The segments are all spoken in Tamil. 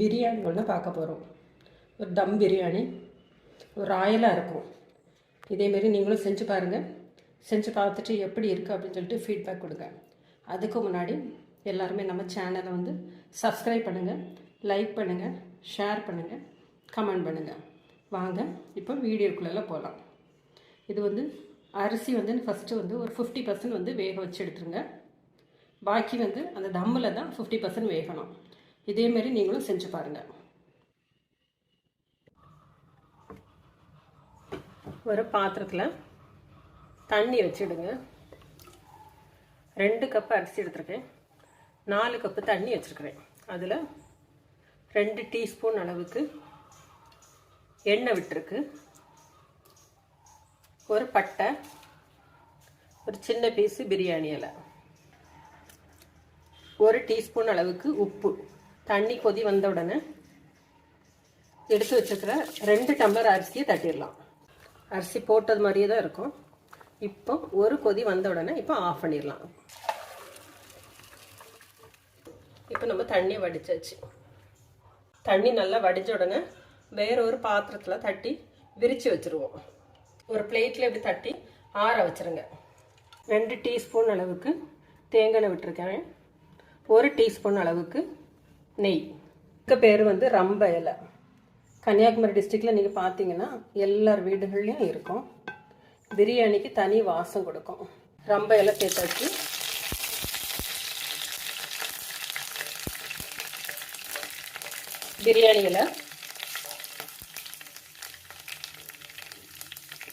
பிரியாணி ஒன்று பார்க்க போகிறோம் ஒரு தம் பிரியாணி ஒரு ராயலாக இருக்கும். இதேமாரி நீங்களும் செஞ்சு பாருங்கள் செஞ்சு பார்த்துட்டு எப்படி இருக்குது அப்படின்னு சொல்லிட்டு ஃபீட்பேக் கொடுங்க. அதுக்கு முன்னாடி எல்லாருமே நம்ம சேனலை வந்து சப்ஸ்கிரைப் பண்ணுங்கள் லைக் பண்ணுங்கள் ஷேர் பண்ணுங்கள் கமெண்ட் பண்ணுங்கள் வாங்க இப்போ வீடியோக்குள்ளெல்லாம் போகலாம் இது வந்து அரிசி வந்து ஃபஸ்ட்டு வந்து ஒரு ஃபிஃப்டி பர்சன்ட் வந்து வேக வச்சு எடுத்துருங்க. பாக்கி வந்து அந்த தம்மில் தான் ஃபிஃப்டி பர்சன்ட் வேகணும். இதேமாரி நீங்களும் செஞ்சு பாருங்கள் ஒரு பாத்திரத்தில் தண்ணி வச்சுடுங்க. ரெண்டு கப் அரிசி எடுத்துருக்கேன். நாலு கப்பு தண்ணி வச்சுருக்கிறேன். அதில் ரெண்டு டீஸ்பூன் அளவுக்கு எண்ணெய் விட்டுருக்கு. ஒரு பட்டை ஒரு சின்ன பீஸு பிரியாணி இலை. ஒரு டீஸ்பூன் அளவுக்கு உப்பு. தண்ணி கொதி வந்த உடனே எடுத்து வச்சுருக்கிற ரெண்டு டம்ளர் அரிசியை தட்டிடலாம். அரிசி போட்டது மாதிரியே தான் இருக்கும். இப்போ ஒரு கொதி வந்த உடனே இப்போ ஆஃப் பண்ணிடலாம். இப்போ நம்ம தண்ணி வடிச்சாச்சு. தண்ணி நல்லா வடிஞ்ச உடனே வேற ஒரு பாத்திரத்தில் தட்டி விரித்து வச்சுருவோம். ஒரு பிளேட்டில் இப்படி தட்டி ஆற வச்சுருங்க. ரெண்டு டீஸ்பூன் அளவுக்கு தேங்காய் விட்டுருக்கேன். ஒரு டீஸ்பூன் அளவுக்கு நெய். இதுக்கு பேர் வந்து ரம்ப இலை. கன்னியாகுமரி டிஸ்ட்ரிக்டில் நீங்கள் பார்த்தீங்கன்னா எல்லார் வீடுகள்லையும் இருக்கும். பிரியாணிக்கு தனி வாசம் கொடுக்கும். ரம்ப இலை சேர்த்தாச்சு பிரியாணி இலை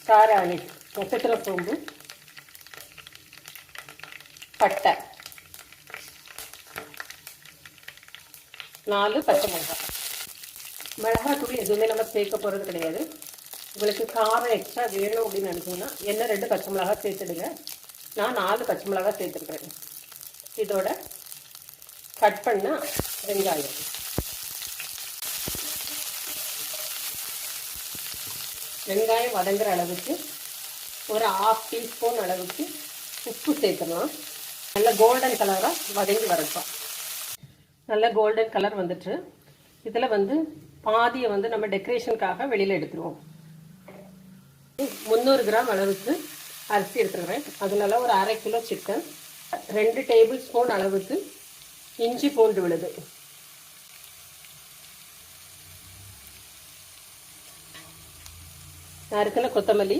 சாராணி நட்சத்திர சோம்பு பட்டை. நாலு பச்சை மிளகாய். மிளகாய் தூள் எதுவுமே நம்ம சேர்க்க போகிறது கிடையாது. உங்களுக்கு காரம் எக்ஸ்ட்ரா வேணும் அப்படின்னு நினச்சிங்கன்னா என்ன ரெண்டு பச்சை மிளகாய் சேர்த்துடுங்க. நான் நாலு பச்சை மிளகாய் சேர்த்துருக்குறேன் இதோட கட் பண்ண வெங்காயம். வெங்காயம் வதங்குற அளவுக்கு ஒரு ஆஃப் டீஸ்பூன் அளவுக்கு உப்பு சேர்த்துடலாம் நல்ல கோல்டன் கலராக வதங்கி வரட்டும். நல்ல கோல்டன் கலர் வந்துட்டு இதில் வந்து பாதியை வந்து நம்ம டெக்கரேஷனுக்காக வெளியில் எடுத்துருவோம். முந்நூறு கிராம் அளவுக்கு அரிசி எடுத்துருக்கிறேன். அதனால ஒரு அரை கிலோ சிக்கன் ரெண்டு டேபிள் ஸ்பூன் அளவுக்கு இஞ்சி பூண்டு விழுது. நறுக்கின கொத்தமல்லி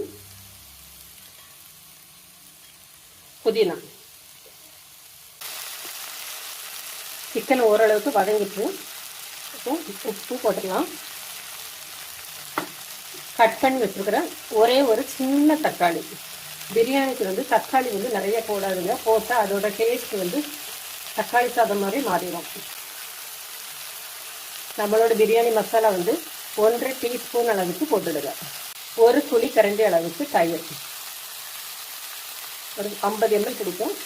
புதினா. சிக்கன் ஓரளவுக்கு வதங்கிட்டு இப்போ உப்பு போட்டுக்கலாம். கட் பண்ணி வச்சுருக்கிற ஒரே ஒரு சின்ன தக்காளி. பிரியாணிக்கு வந்து தக்காளி வந்து நிறைய போடாதுங்க. போட்டால் அதோட டேஸ்ட் வந்து தக்காளி சாதம் மாதிரி மாறிடும். நம்மளோட பிரியாணி மசாலா வந்து ஒன்றரை டீஸ்பூன் அளவுக்கு போட்டுடுங்க. ஒரு துளி கரண்டி அளவுக்கு தயிர். ஒரு ஐம்பது எம்எல் பிடிக்கும்.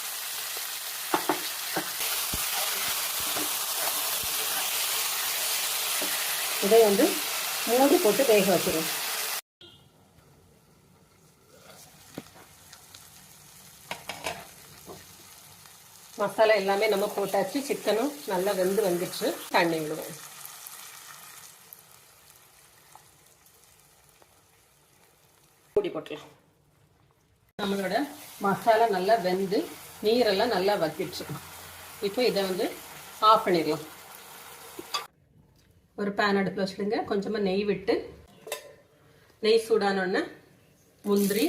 இதை வந்து மூடி போட்டு வேக வச்சிடும் மசாலா எல்லாமே நம்ம போட்டாச்சு சிக்கனும் நல்லா வெந்து வந்துட்டு தண்ணி விடுவோம். மூடி போட்டுலாம் நம்மளோட மசாலா நல்லா வெந்து நீரெல்லாம் நல்லா வத்திடுச்சு. இப்போ இதை வந்து ஆஃப் பண்ணிடலாம். ஒரு பேன் அடுப்பில் வச்சுடுங்க. கொஞ்சமாக நெய் விட்டு நெய் சூடானோடனே முந்திரி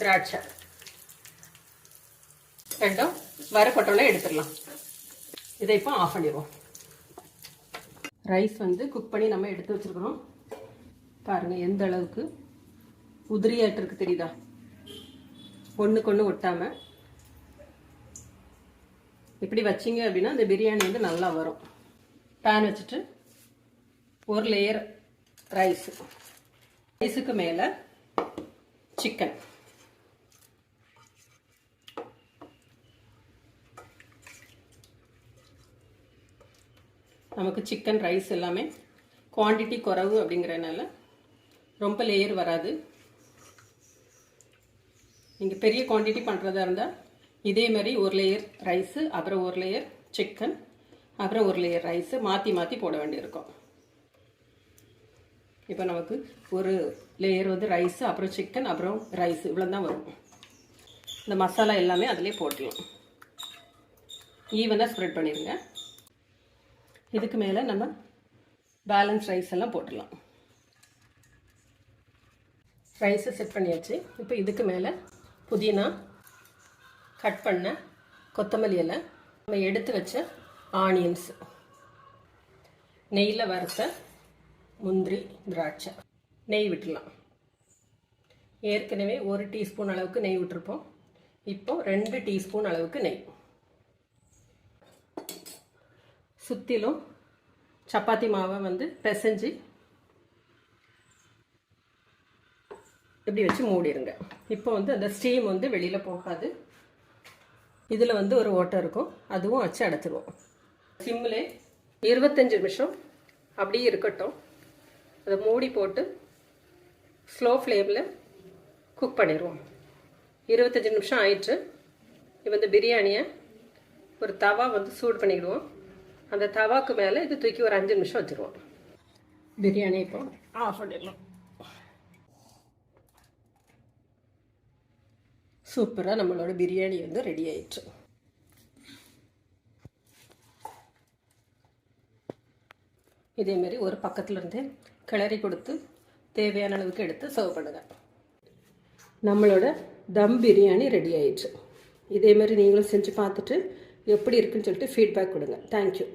திராட்சை. ரெண்டும் வரப்பட்டோன்னே எடுத்துடலாம். இதை இப்போ ஆஃப் பண்ணிடுவோம். ரைஸ் வந்து குக் பண்ணி நம்ம எடுத்து வச்சுருக்கிறோம். பாருங்கள் எந்த அளவுக்கு உதிரியாட்டு இருக்கு தெரியுதா? ஒன்றுக்கு ஒன்று ஒட்டாமல் இப்படி வச்சிங்க அப்படின்னா இந்த பிரியாணி வந்து நல்லா வரும். பேன் வச்சுட்டு ஒரு லேயர் ரைஸ் ரைஸுக்கு மேலே சிக்கன் நமக்கு சிக்கன் ரைஸ் எல்லாமே குவான்டிட்டி குறைவு அப்படிங்கிறனால ரொம்ப லேயர் வராது. நீங்கள் பெரிய குவான்டிட்டி பண்ணுறதா இருந்தால் இதே மாதிரி ஒரு லேயர் ரைஸு அப்புறம் ஒரு லேயர் சிக்கன் அப்புறம் ஒரு லேயர் ரைஸு மாற்றி மாற்றி போட வேண்டியிருக்கும். இப்போ நமக்கு ஒரு லேயர் வந்து ரைஸு அப்புறம் சிக்கன் அப்புறம் ரைஸ் இவ்வளோ தான் வரும். இந்த மசாலா எல்லாமே அதிலே போட்டுடலாம் ஈவனாக ஸ்ப்ரெட் பண்ணிடுங்க இதுக்கு மேலே நம்ம பேலன்ஸ் ரைஸ் எல்லாம் போட்டுடலாம். ரைஸை செட் பண்ணியாச்சு. இப்போ இதுக்கு மேலே புதினா கட் பண்ண கொத்தமல்லி இலை. நம்ம எடுத்து வச்ச ஆனியன்ஸ். நெய்யில் வறுத்த முந்திரி திராட்சை. நெய் விட்டுடலாம். ஏற்கனவே ஒரு டீஸ்பூன் அளவுக்கு நெய் விட்டுருப்போம். இப்போ ரெண்டு டீஸ்பூன் அளவுக்கு நெய். சுற்றிலும் சப்பாத்தி மாவை வந்து பிசைஞ்சு இப்படி வச்சு மூடிடுங்க இப்போ வந்து அந்த ஸ்டீம் வந்து வெளியில் போகாது. இதில் வந்து ஒரு ஓட்டை இருக்கும். அதுவும் வச்சு அடைச்சிருவோம். சிம்மில் இருபத்தஞ்சி நிமிஷம் அப்படியே இருக்கட்டும். அதை மூடி போட்டு ஸ்லோ ஃப்ளேமில் குக் பண்ணிடுவோம். இருபத்தஞ்சி நிமிஷம் ஆயிடுச்சு இப்போ இந்த பிரியாணியை ஒரு தவா வந்து சூடு பண்ணிக்கிடுவோம். அந்த தவாக்கு மேலே இது தூக்கி ஒரு அஞ்சு நிமிஷம் வச்சுருவோம். பிரியாணி இப்போ ஆஃப் பண்ணிடலாம். சூப்பராக நம்மளோட பிரியாணி வந்து ரெடி ஆயிடுச்சு. இதேமாரி ஒரு பக்கத்துலேருந்து கிளறி கொடுத்து தேவையான அளவுக்கு எடுத்து சர்வ் பண்ணுங்கள் நம்மளோட தம் பிரியாணி ரெடி ஆயிடுச்சு. இதேமாரி நீங்களும் செஞ்சு பார்த்துட்டு எப்படி இருக்குன்னு சொல்லிட்டு ஃபீட்பேக் கொடுங்க. தேங்க்யூ